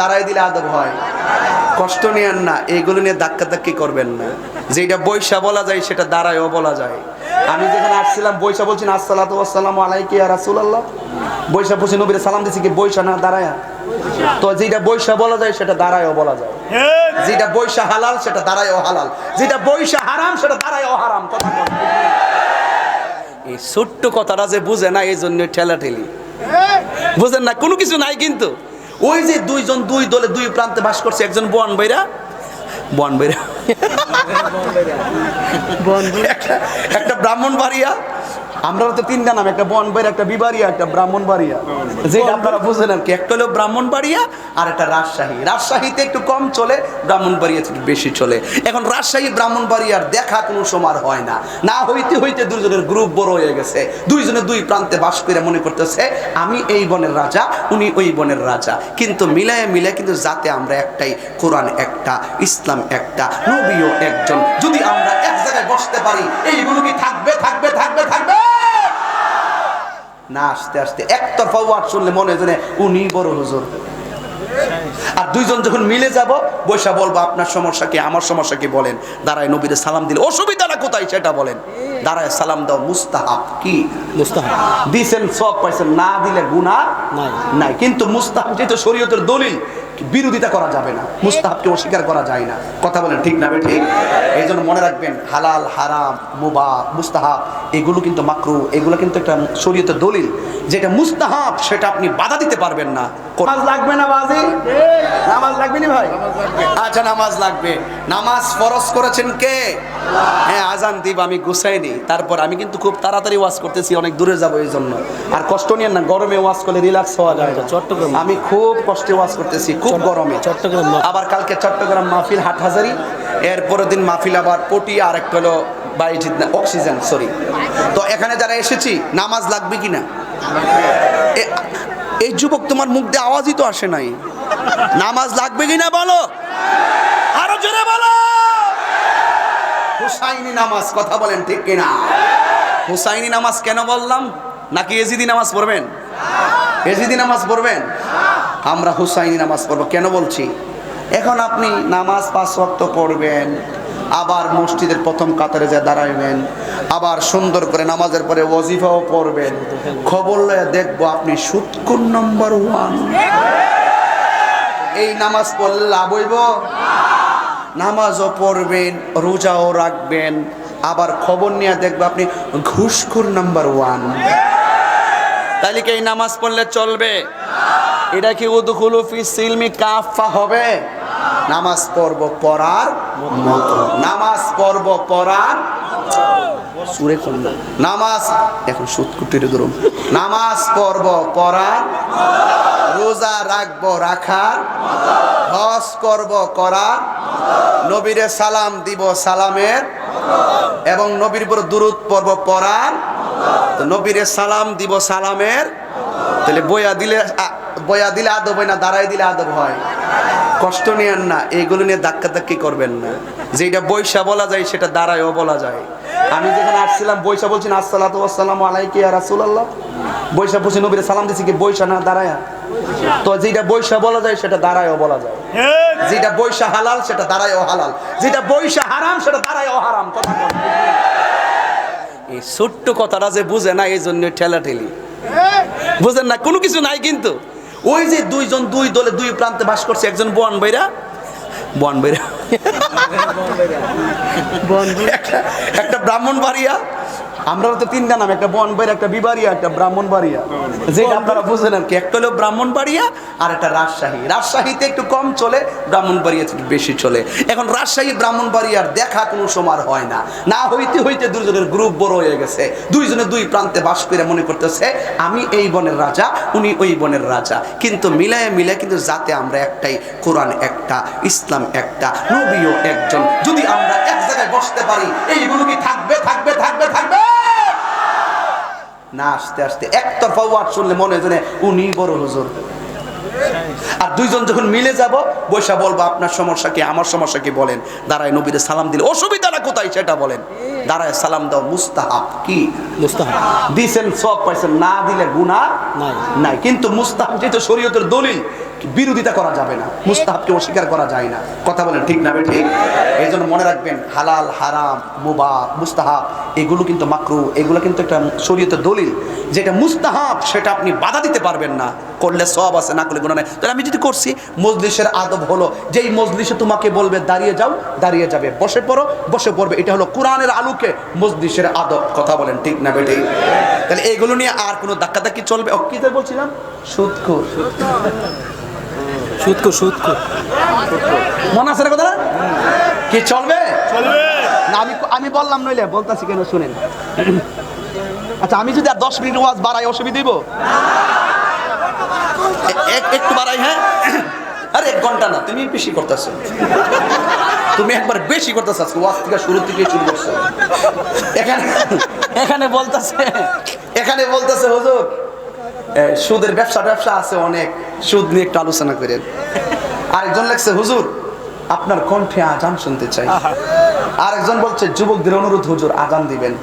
দাঁড়াই দিলে আদব হয়। কষ্ট নিয়েন না এইগুলো নিয়ে ধাক্কা ধাক্কি করবেন না। যেটা বৈশা বলা যায়, সেটা দাঁড়ায়ও বলা যায়। আমি যেখানে আসছিলাম, বৈশা বলছি না আসসালাতু আসসালামু আলাইকি ইয়া রাসূলুল্লাহ। বৈশা বলছি, নবীর সালাম দিছি কি বৈশা না দাঁড়ায়া? তো যেটা বৈশা বলা যায়, সেটা দাঁড়ায়ও বলা যায়। যেটা বৈশা হালাল, সেটা দাঁড়ায়ও হালাল। যেটা বৈশা হারাম, সেটা দাঁড়ায়ও হারাম এই ছোট্ট কথাটা যে বুঝে না এই জন্য ঠেলা ঠেলি বুঝেন না, কোনো কিছু নাই কিন্তু। ওই যে দুইজন দুই দলে দুই প্রান্তে বাস করছে একজন বন বৈরা বন বৈরা একটা একটা ব্রাহ্মণ বাড়িয়া আমরা তো তিনটা নাম একটা বন বাড়ি একটা বিবাড়িয়া একটা ব্রাহ্মণ বাড়িয়া যেটা আপনারা বুঝেন আর কি একটা হলো ব্রাহ্মণ বাড়িয়া আর একটা রাজশাহী। রাজশাহীতে একটু কম চলে ব্রাহ্মণ বাড়িয়া একটু বেশি চলে। এখন রাজশাহী ব্রাহ্মণ বাড়িয়ার দেখা কোনো সময় হয় না। না হইতে হইতে দুজনের গ্রুপ বড় হয়ে গেছে। দুইজনে দুই প্রান্তে বাস করে মনে করতেছে আমি এই বনের রাজা উনি ওই বনের রাজা। কিন্তু মিলায় মিলে কিন্তু যাতে আমরা একটাই কোরআন একটা ইসলাম একটা নবীও একজন। যদি আমরা এক জায়গায় বসতে পারি এইগুলো কি থাকবে থাকবে থাকবে থাকবে? না আস্তে আস্তে একতরফা ওয়ার্ড শুনলে মনে হয় উনি বড় হুজুর। আর দুইজন যখন মিলে যাব বৈশা বলব আপনার সমস্যা কি? আমার সমস্যা কি? বলেন। দাঁড়ায় নবীদের সালাম দিলে অসুবিধাটা কোথায়? সেটা বলেন। দাঁড়ায় সালাম দাও মুস্তাহাব। কি? মুস্তাহাব। দিছেন সব পাইছেন না দিলে গুণা নাই। নাই। কিন্তু মুস্তাহাব যেহেতু শরীয়তের দলিল বিরোধিতা করা যাবে না মুস্তাহাবকে অস্বীকার করা যায় না। কথা বলেন ঠিক না ঠিক এই জন্য মনে রাখবেন হালাল হারাম মুবা মুস্তাহাব এগুলো কিন্তু মাকরু এগুলো কিন্তু একটা শরীয়তের দলিল। যেটা মুস্তাহাব সেটা আপনি বাধা দিতে পারবেন না। নামাজ লাগবে না বাজি? নামাজ লাগবে না ভাই? আচ্ছা নামাজ লাগবে। নামাজ ফরজ করেছেন কে? হ্যাঁ আজান দিব আমি গুছাইনি তারপর আমি কিন্তু খুব তাড়াতাড়ি ওয়াজ করতেছি অনেক দূরে যাব এই জন্য আর কষ্ট নিয়ে না গরমে ওয়াজ করলে রিল্যাক্স হওয়া যায়। না। চট্টগ্রাম। আমি খুব কষ্টে ওয়াজ করতেছি খুব গরমে। চট্টগ্রাম আবার কালকে চট্টগ্রাম মাহফিল হাটহাজারি। এর পরের দিন মাহফিল আবার পটি আর একটা হলো বাইজিৎ না অক্সিজেন সরি তো এখানে যারা এসেছি নামাজ লাগবে কি না এই যুবক তোমার মুখ দিয়ে আওয়াজই তো আসে নাই। নামাজ লাগবে কি না বলো? আরও জোরে বলো। হুসাইনি নামাজ কথা বলেন ঠিক কিনা? হুসাইনি নামাজ কেন বললাম? নাকি এজিদি নামাজ পড়বেন? এজিদি নামাজ পড়বেন? আমরা হুসাইনি নামাজ পড়ব, কেন বলছি? এখন আপনি নামাজ পাঁচ ওয়াক্ত পড়বেন। আবার মসজিদের প্রথম কাতারে যা দাঁড়াইবেন, আবার সুন্দর করে নামাজের পরে ওজিফাও পড়বেন। খবর লয়ে দেখব আপনি সুৎকুর নম্বর ওয়ান। এই নামাজ পড়লে লাভ হইব? নামাজও পড়বেন, রোজাও রাখবেন। আবার খবর নিয়ে দেখবে আপনি ঘুষখুর নাম্বার ওয়ান। তাহলে কি এই নামাজ পড়লে চলবে? এটা কি উদুকুলু ফি সিলমি কাফা হবে? নামাজ পড়ব পড়ার নামাজ পড়ব, পড়ার সুরে কন্যা নামাজ, এখন সুৎকুটির ধরুন নামাজ পড়ব, পড়ার রোজা রাখব, রাখার হজ করব, করার নবীরে সালাম দিব, সালামের এবং নবীর উপর দুরুদ পর্ব পড়ার নবীরে সালাম দিব, সালামের। তাহলে বয়া দিলে বয়া দিলে আদব হয় না দাঁড়াই দিলে আদব হয়। কষ্ট নিয়েন না এইগুলো নিয়ে ধাক্কা ধাক্কি করবেন না। যেটা বৈশা বলা যায়, সেটা দাঁড়ায়ও বলা যায়। আমি যেখানে আসছিলাম, বৈশা বলছি আসসালাতু আসসালামু আলাইকি রাসূলুল্লাহ। বৈশা বলছি নবীরে সালাম দিছি কি বৈশা না দাঁড়ায়া তো যেটা বৈশা বলা যায়, সেটা দাঁড়ায়ও বলা যায়। যেটা বৈশা হালাল, সেটা দাঁড়ায়ও হালাল। যেটা বৈশা হারাম, সেটা দাঁড়ায়ও হারাম। কথা এই ছোট্ট কথাটা যে বুঝে না এই জন্য ঠেলা ঠেলি বুঝেন না, কোনো কিছু নাই কিন্তু। ওই যে দুইজন দুই দলে দুই প্রান্তে বাস করছে একজন বন বৈরা বন বৈরা একটা- একটা ব্রাহ্মণ বাড়িয়া আমরা তো তিনটা নাম একটা বন বাড়ি একটা বিবাড়িয়া একটা ব্রাহ্মণ বাড়িয়া যেটা আপনারা বুঝেন আর কি একটা হলো ব্রাহ্মণ বাড়িয়া আর একটা রাজশাহী। রাজশাহীতে একটু কম চলে ব্রাহ্মণ বাড়িয়া একটু বেশি চলে। এখন রাজশাহী ব্রাহ্মণ বাড়িয়ার দেখা কোনো সময় হয় না। না হইতে হইতে দুজনের গ্রুপ বড় হয়ে গেছে। দুইজনে দুই প্রান্তে বাস করে মনে করতেছে আমি এই বনের রাজা উনি ওই বনের রাজা। কিন্তু মিলায় মিলে কিন্তু যাতে আমরা একটাই কোরআন একটা ইসলাম একটা নবীও একজন। যদি আমরা এক জায়গায় বসতে পারি এইগুলো কি থাকবে? থাকবে না আসতে আসতে একতরফা ওয়ার্ড শুনলে মনে হয় উনি বড় হুজুর। আর দুইজন যখন মিলে যাব বৈশা বলব আপনার সমস্যা কি? আমার সমস্যা কি? বলেন দাঁড়ায় নবীর সালাম দিলে। অসুবিধাটা কোথায়? সেটা বলেন। দাঁড়ায় সালাম দাও মুস্তাহাব। কি? মুস্তাহাব। দিছেন সব পাইছেন না দিলে গুণা নাই। নাই। কিন্তু মুস্তাহাব যেহেতু শরীয়তের দলিল বিরোধিতা করা যাবে না, মুস্তাহাবকে অস্বীকার করা যায় না। কথা বলেন ঠিক না ঠিক এই জন্য মনে রাখবেন, হালাল, হারাম মুবা মুস্তাহাব, এগুলো কিন্তু মাকরু, এগুলো কিন্তু একটা শরীয়তের দলিল। যেটা মুস্তাহাব, সেটা আপনি বাধা দিতে পারবেন না। করলে সব আছে, না করলে গুণা নেই। তাহলে আমি যদি করছি, মজলিসের আদব হলো, যেই মজলিসে তোমাকে বলবে, দাঁড়িয়ে যাও, দাঁড়িয়ে যাবে, বসে পড়ো, বসে পড়বে। এটা হলো কোরআনের আলোকে মজলিসের আদব। কথা বলেন ঠিক না বেটে তাহলে এগুলো নিয়ে আর কোনো ধাক্কা ধাক্কি চলবে? ও, কি বলছিলাম? সুদখোর সুদকো সুদকো মনে আছে কথা কি চলবে? না আমি আমি বললাম নইলে বলতাছি কেন শুনেন। আচ্ছা আমি যদি আর দশ মিনিট ওয়াজ বাড়াই অসুবিধা দিব এক- একটু বাড়াই হ্যাঁ? আরে এক ঘণ্টা না তুমি বেশি করতেছো। তুমি একবার বেশি করতেছো ওয়াজ থেকে শুরু থেকে শুরু করছ। এখানে এখানে বলতেছে। এখানে বলতেছে হুজুর সুদের ব্যবসা ব্যবসা আছে অনেক। সুদ নিয়ে একটু আলোচনা করেন। আরেকজন লেখছে হুজুর আপনার কণ্ঠে আজান শুনতে চাই। আরেকজন বলছে যুবকদের অনুরোধ হুজুর আজান দিবেন।